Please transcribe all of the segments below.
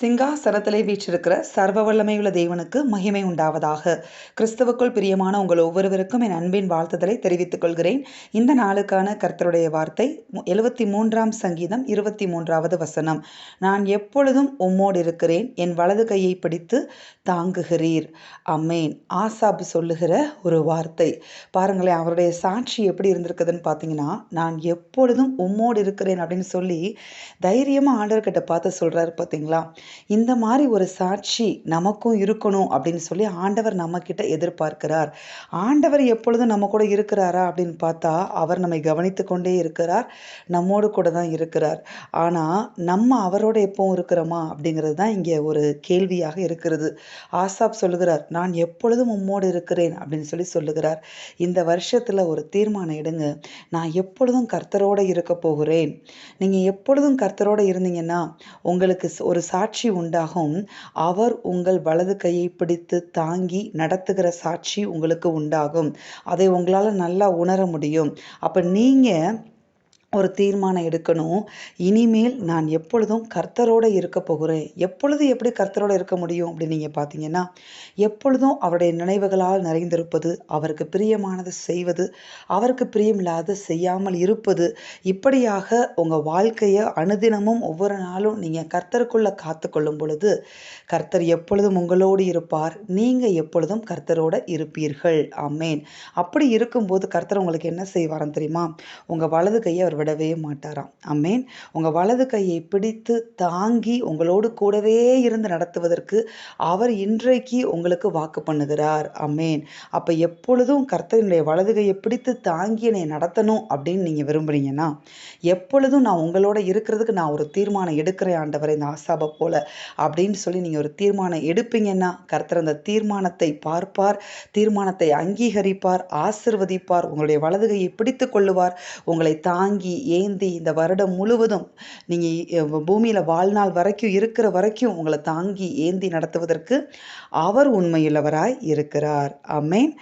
சிங்காசனத்திலே வீற்றிருக்கிற சர்வ வல்லமையுள்ள தேவனுக்கு மகிமை உண்டாவதாக. கிறிஸ்துவுக்குள் பிரியமான உங்கள் ஒவ்வொருவருக்கும் என் அன்பின் வாழ்த்துதலை தெரிவித்துக் கொள்கிறேன். இந்த நாளுக்கான கர்த்தருடைய வார்த்தை எழுபத்தி மூன்றாம் சங்கீதம் இருபத்தி மூன்றாவது வசனம். நான் எப்பொழுதும் உம்மோடு இருக்கிறேன் என் வலது கையை பிடித்து தாங்குகிறீர். அம்மேன். ஆசாப் சொல்லுகிற ஒரு வார்த்தை. பாருங்களேன் அவருடைய சாட்சி எப்படி இருந்திருக்குதுன்னு பார்த்தீங்கன்னா நான் எப்பொழுதும் உம்மோடு இருக்கிறேன் அப்படின்னு சொல்லி தைரியமாக ஆண்டவர்கிட்ட பார்த்து சொல்கிறாரு பார்த்தீங்களா? இந்த மாதிரி ஒரு சாட்சி நமக்கும் இருக்கணும் அப்படின்னு சொல்லி ஆண்டவர் நம்மக்கிட்ட எதிர்பார்க்கிறார். ஆண்டவர் எப்பொழுதும் நம்ம கூட இருக்கிறாரா அப்படின்னு பார்த்தா அவர் நம்மை கவனித்து கொண்டே இருக்கிறார் நம்மோடு கூட தான் இருக்கிறார். ஆனால் நம்ம அவரோட எப்பவும் இருக்கிறோமா அப்படிங்கிறது தான் இங்கே ஒரு கேள்வியாக இருக்கிறது. ஆசாப் சொல்லுகிறார் நான் எப்பொழுதும் உம்மோடு இருக்கிறேன் அப்படின்னு சொல்லி சொல்லுகிறார். இந்த வருஷத்தில் ஒரு தீர்மானம் எடுங்க. நான் எப்பொழுதும் கர்த்தரோடு இருக்க போகிறேன் நீங்கள் எப்பொழுதும் கர்த்தரோடு இருந்தீங்கன்னா உங்களுக்கு ஒரு சாட்சி சாட்சி உண்டாகும். அவர் உங்கள் வலது கையை பிடித்து தாங்கி நடத்துகிற சாட்சி உங்களுக்கு உண்டாகும். அதை உங்களால் நல்லா உணர முடியும். அப்போ நீங்கள் ஒரு தீர்மானம் எடுக்கணும். இனிமேல் நான் எப்பொழுதும் கர்த்தரோடு இருக்க போகிறேன். எப்பொழுது எப்படி கர்த்தரோடு இருக்க முடியும் அப்படின்னு நீங்கள் பார்த்தீங்கன்னா எப்பொழுதும் அவருடைய நினைவுகளால் நிறைந்திருப்பது அவருக்கு பிரியமானது செய்வது அவருக்கு பிரியமில்லாத செய்யாமல் இருப்பது இப்படியாக உங்கள் வாழ்க்கையை அனுதினமும் ஒவ்வொரு நாளும் நீங்கள் கர்த்தருக்குள்ளே காத்து கொள்ளும் பொழுது கர்த்தர் எப்பொழுதும் உங்களோடு இருப்பார். நீங்கள் எப்பொழுதும் கர்த்தரோடு இருப்பீர்கள். ஆமேன். அப்படி இருக்கும்போது கர்த்தர் உங்களுக்கு என்ன செய்வாரன் தெரியுமா? உங்கள் வலது கையை அவர் விடவே மாட்டாராம். அம்மேன். உங்கள் வலது கையை பிடித்து தாங்கி உங்களோடு கூடவே இருந்து நடத்துவதற்கு அவர் இன்றைக்கு உங்களுக்கு வாக்கு பண்ணுகிறார். அம்மேன். அப்போ எப்பொழுதும் கர்த்தனுடைய வலது கையை பிடித்து தாங்கி என்னை நடத்தணும் அப்படின்னு நீங்கள் விரும்புகிறீங்கன்னா எப்பொழுதும் நான் உங்களோட இருக்கிறதுக்கு நான் ஒரு தீர்மானம் எடுக்கிறேன் ஆண்டவரை இந்த ஆசாபை போல அப்படின்னு சொல்லி நீங்கள் ஒரு தீர்மானம் எடுப்பீங்கன்னா கர்த்தர் அந்த தீர்மானத்தை பார்ப்பார் தீர்மானத்தை அங்கீகரிப்பார் ஆசிர்வதிப்பார் உங்களுடைய வலது கையை பிடித்து கொள்ளுவார் உங்களை தாங்கி ஏந்தி இந்த வருடம் முழுவதும் நீங்கள் பூமியில் வாழ்நாள் வரைக்கும் இருக்கிற வரைக்கும் உங்களை தாங்கி ஏந்தி நடத்துவதற்கு அவர் உண்மையுள்ளவராய் இருக்கிறார். அம்மேன்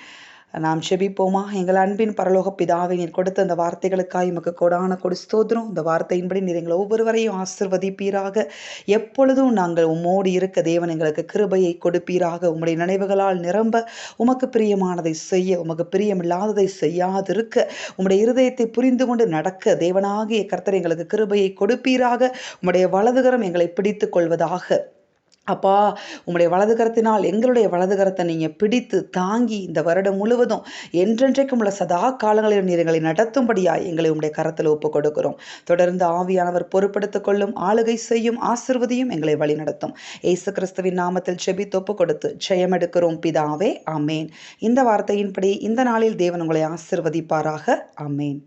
நாம் செபிப்போமா? எங்கள் அன்பின் பரலோக பிதாவை நீர் கொடுத்த அந்த வார்த்தைகளுக்காக உமக்கு கொடான கொடு ஸ்தோத்திரம். இந்த வார்த்தையின்படி நீர் எங்களை ஒவ்வொருவரையும் ஆசிர்வதிப்பீராக. எப்பொழுதும் நாங்கள் உம்மோடு இருக்க தேவன் எங்களுக்கு கிருபையை கொடுப்பீராக. உம்முடைய நினைவுகளால் நிரம்ப உமக்கு பிரியமானதை செய்ய உமக்கு பிரியமில்லாததை செய்யாதிருக்க உம்முடைய இருதயத்தை புரிந்து கொண்டு நடக்க தேவனாகிய கர்த்தர் எங்களுக்கு கிருபையை கொடுப்பீராக. உம்முடைய வலதுகரம் எங்களை பிடித்து கொள்வதாக. அப்பா உங்களுடைய வலது கரத்தினால் எங்களுடைய வலது கரத்தை நீங்கள் பிடித்து தாங்கி இந்த வருடம் முழுவதும் என்றென்றைக்கும் உள்ள சதா காலங்களில் நீர் எங்களை நடத்தும்படியாய் எங்களை உங்களுடைய கரத்தில் ஒப்புக் கொடுக்கிறோம். தொடர்ந்து ஆவியானவர் பொறுப்படுத்திக் கொள்ளும் ஆளுகை செய்யும் ஆசிர்வதியும் எங்களை வழிநடத்தும். ஏசு கிறிஸ்துவின் நாமத்தில் செபி தொப்பு கொடுத்து ஜெயம் எடுக்கிறோம் பிதாவே அமேன் இந்த வார்த்தையின்படி இந்த நாளில் தேவன் உங்களை ஆசிர்வதிப்பாராக. அமேன்